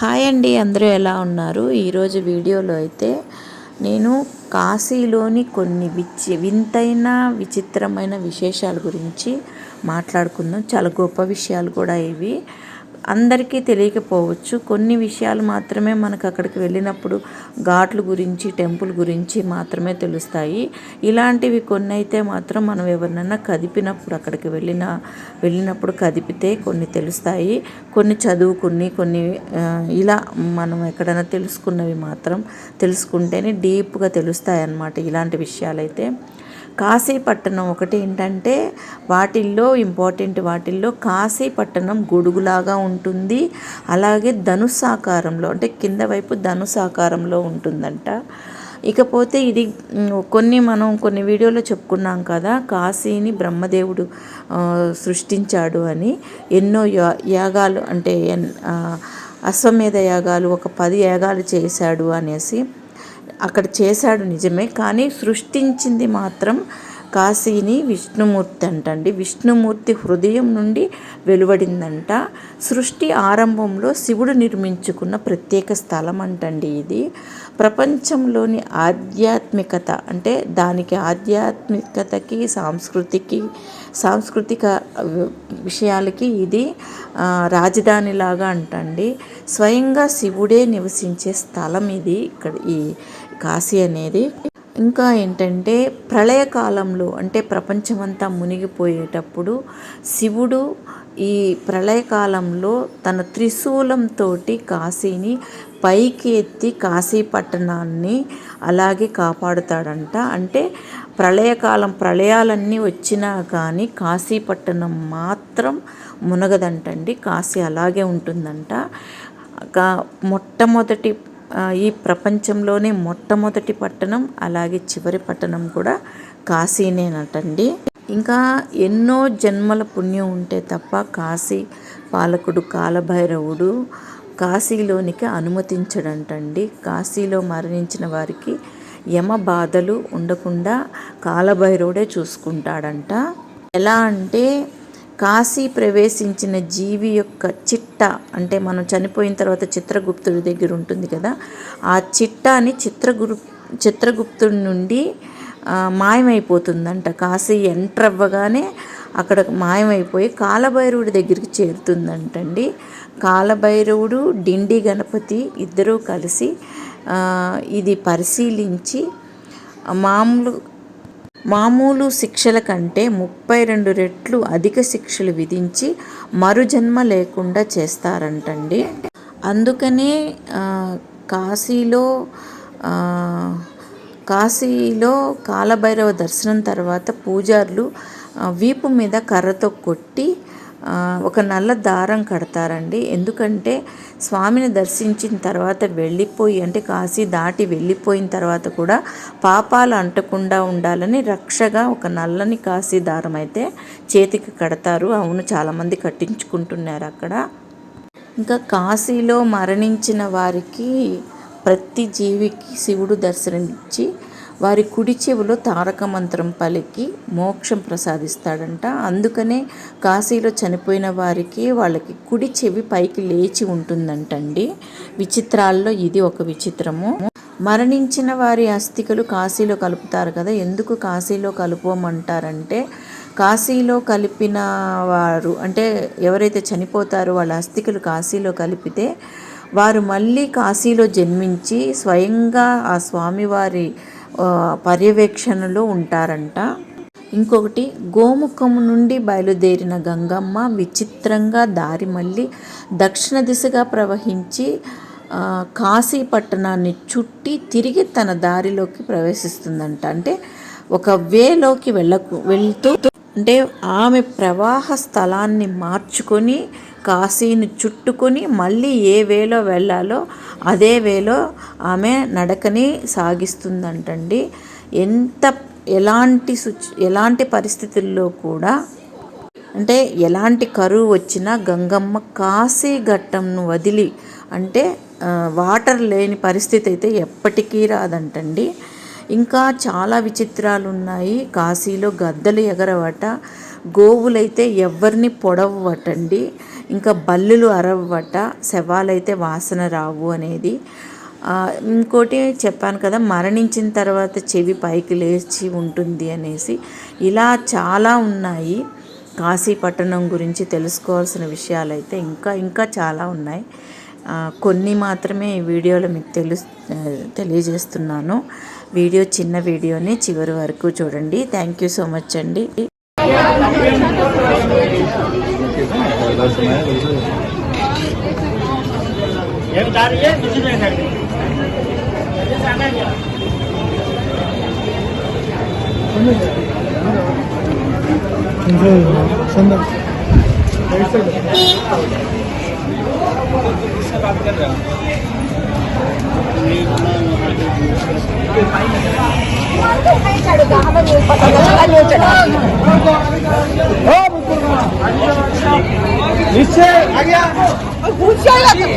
Hi అండి అందరూ ఎలా ఉన్నారు? ఈరోజు వీడియోలో అయితే నేను కాశీలోని కొన్ని విచి వింతైన విచిత్రమైన విశేషాల గురించి మాట్లాడుకుందాం. చాలా గొప్ప విషయాలు కూడా ఇవి. అందరికీ తెలియకపోవచ్చు. కొన్ని విషయాలు మాత్రమే మనకు అక్కడికి వెళ్ళినప్పుడు ఘాట్ల గురించి టెంపుల్ గురించి మాత్రమే తెలుస్తాయి. ఇలాంటివి కొన్ని అయితే మాత్రం మనం ఎవరినైనా కదిపినప్పుడు అక్కడికి వెళ్ళిన వెళ్ళినప్పుడు కదిపితే కొన్ని తెలుస్తాయి. కొన్ని చదువుకుని కొన్ని ఇలా మనం ఎక్కడైనా తెలుసుకున్నవి మాత్రం తెలుసుకుంటేనే డీప్గా తెలుస్తాయి అన్నమాట ఇలాంటి విషయాలైతే. కాశీపట్టణం ఒకటి ఏంటంటే వాటిల్లో ఇంపార్టెంట్ వాటిల్లో కాశీపట్టణం గొడుగులాగా ఉంటుంది. అలాగే ధనుసాకారంలో అంటే కింద వైపు ధనుసాకారంలో ఉంటుందంట. ఇకపోతే ఇది కొన్ని మనం కొన్ని వీడియోలో చెప్పుకున్నాం కదా కాశీని బ్రహ్మదేవుడు సృష్టించాడు అని. ఎన్నో యాగాలు అంటే అశ్వమేధ యాగాలు ఒక పది యాగాలు చేశాడు అనేసి. అక్కడ చేశాడు నిజమే. కానీ సృష్టించింది మాత్రం కాశీని విష్ణుమూర్తి అంటండి. విష్ణుమూర్తి హృదయం నుండి వెలువడిందంట. సృష్టి ఆరంభంలో శివుడు నిర్మించుకున్న ప్రత్యేక స్థలం అంటండి ఇది. ప్రపంచంలోని ఆధ్యాత్మికత అంటే దానికి ఆధ్యాత్మికతకి సాంస్కృతికి సాంస్కృతిక విషయాలకి ఇది రాజధానిలాగా అంటండి. స్వయంగా శివుడే నివసించే స్థలం ఇది ఇక్కడ ఈ కాశీ అనేది. ఇంకా ఏంటంటే ప్రళయకాలంలో అంటే ప్రపంచమంతా మునిగిపోయేటప్పుడు శివుడు ఈ ప్రళయకాలంలో తన త్రిశూలంతో కాశీని పైకి ఎత్తి కాశీ పట్టణాన్ని అలాగే కాపాడుతాడంట. అంటే ప్రళయకాలం ప్రళయాలన్నీ వచ్చినా కానీ కాశీపట్టణం మాత్రం మునగదంటండి. కాశీ అలాగే ఉంటుందంట. మొట్టమొదటి ఈ ప్రపంచంలోనే మొట్టమొదటి పట్టణం అలాగే చివరి పట్టణం కూడా కాశీనేనటండి. ఇంకా ఎన్నో జన్మల పుణ్యం ఉంటే తప్ప కాశీ పాలకుడు కాలభైరవుడు కాశీలోనికి అనుమతించడంటండి. కాశీలో మరణించిన వారికి యమ బాధలు ఉండకుండా కాలభైరవుడే చూసుకుంటాడంట. ఎలా అంటే కాశీ ప్రవేశించిన జీవి యొక్క చిట్ట అంటే మనం చనిపోయిన తర్వాత చిత్రగుప్తుడి దగ్గర ఉంటుంది కదా ఆ చిట్టాని చిత్రగురు చిత్రగుప్తుడి నుండి మాయమైపోతుందంట. కాశీ ఎంటర్ అవ్వగానే అక్కడ మాయమైపోయి కాలభైరవుడి దగ్గరికి చేరుతుందంటండి. కాలభైరవుడు డిండి గణపతి ఇద్దరూ కలిసి ఇది పరిశీలించి మామూలు మామూలు శిక్షల కంటే ముప్పై రెండు రెట్లు అధిక శిక్షలు విధించి మరుజన్మ లేకుండా చేస్తారంటండి. అందుకనే కాశీలో కాశీలో కాలభైరవ దర్శనం తర్వాత పూజారులు వీపు మీద కర్రతో కొట్టి ఒక నల్ల దారం కడతారండి. ఎందుకంటే స్వామిని దర్శించిన తర్వాత వెళ్ళిపోయి అంటే కాశీ దాటి వెళ్ళిపోయిన తర్వాత కూడా పాపాలు అంటకుండా ఉండాలని రక్షగా ఒక నల్లని కాశీ దారం అయితే చేతికి కడతారు. అవును చాలామంది కట్టించుకుంటున్నారు అక్కడ. ఇంకా కాశీలో మరణించిన వారికి ప్రతి జీవికి శివుడు దర్శనమిచ్చి వారి కుడి చెవిలో తారక మంత్రం పలికి మోక్షం ప్రసాదిస్తాడంట. అందుకనే కాశీలో చనిపోయిన వారికి వాళ్ళకి కుడి చెవి పైకి లేచి ఉంటుందంటండి. విచిత్రాల్లో ఇది ఒక విచిత్రము. మరణించిన వారి అస్థికలు కాశీలో కలుపుతారు కదా ఎందుకు కాశీలో కలుపమంటారంటే కాశీలో కలిపిన వారు అంటే ఎవరైతే చనిపోతారో వాళ్ళ అస్థికలు కాశీలో కలిపితే వారు మళ్ళీ కాశీలో జన్మించి స్వయంగా ఆ స్వామివారి పర్యవేక్షణలో ఉంటారంట. ఇంకొకటి గోముఖము నుండి బయలుదేరిన గంగమ్మ విచిత్రంగా దారి మళ్ళీ దక్షిణ దిశగా ప్రవహించి కాశీ పట్టణాన్ని చుట్టి తిరిగి తన దారిలోకి ప్రవేశిస్తుందంట. అంటే ఒక వేలోకి వెళ్ళకు వెళ్తూ అంటే ఆమె ప్రవాహ స్థలాన్ని మార్చుకొని కాశీని చుట్టుకొని మళ్ళీ ఏ వేలో వెళ్ళాలో అదే వేలో ఆమె నడకని సాగిస్తుందంటండి. ఎంత ఎలాంటి ఎలాంటి పరిస్థితుల్లో కూడా అంటే ఎలాంటి కరువు వచ్చినా గంగమ్మ కాశీ ఘట్టంను వదిలి అంటే వాటర్ లేని పరిస్థితి అయితే ఎప్పటికీ రాదంటండి. ఇంకా చాలా విచిత్రాలు ఉన్నాయి కాశీలో గద్దలు ఎగరవట. గోవులైతే ఎవరిని పొడవటండి ఇంకా బల్లులు అరవట శవాలైతే వాసన రావు అనేది. ఇంకోటి చెప్పాను కదా మరణించిన తర్వాత చెవి పైకి లేచి ఉంటుంది అనేసి. ఇలా చాలా ఉన్నాయి. కాశీ పట్టణం గురించి తెలుసుకోవాల్సిన విషయాలు అయితే ఇంకా ఇంకా చాలా ఉన్నాయి. కొన్ని మాత్రమే ఈ వీడియోలో మీకు తెలు తెలియజేస్తున్నాను. వీడియో చిన్న వీడియోని చివరి వరకు చూడండి థ్యాంక్ యూ సో మచ్ అండి एक जा रही है दूसरी में खड़ी निश्चय आज्ञा पूछिए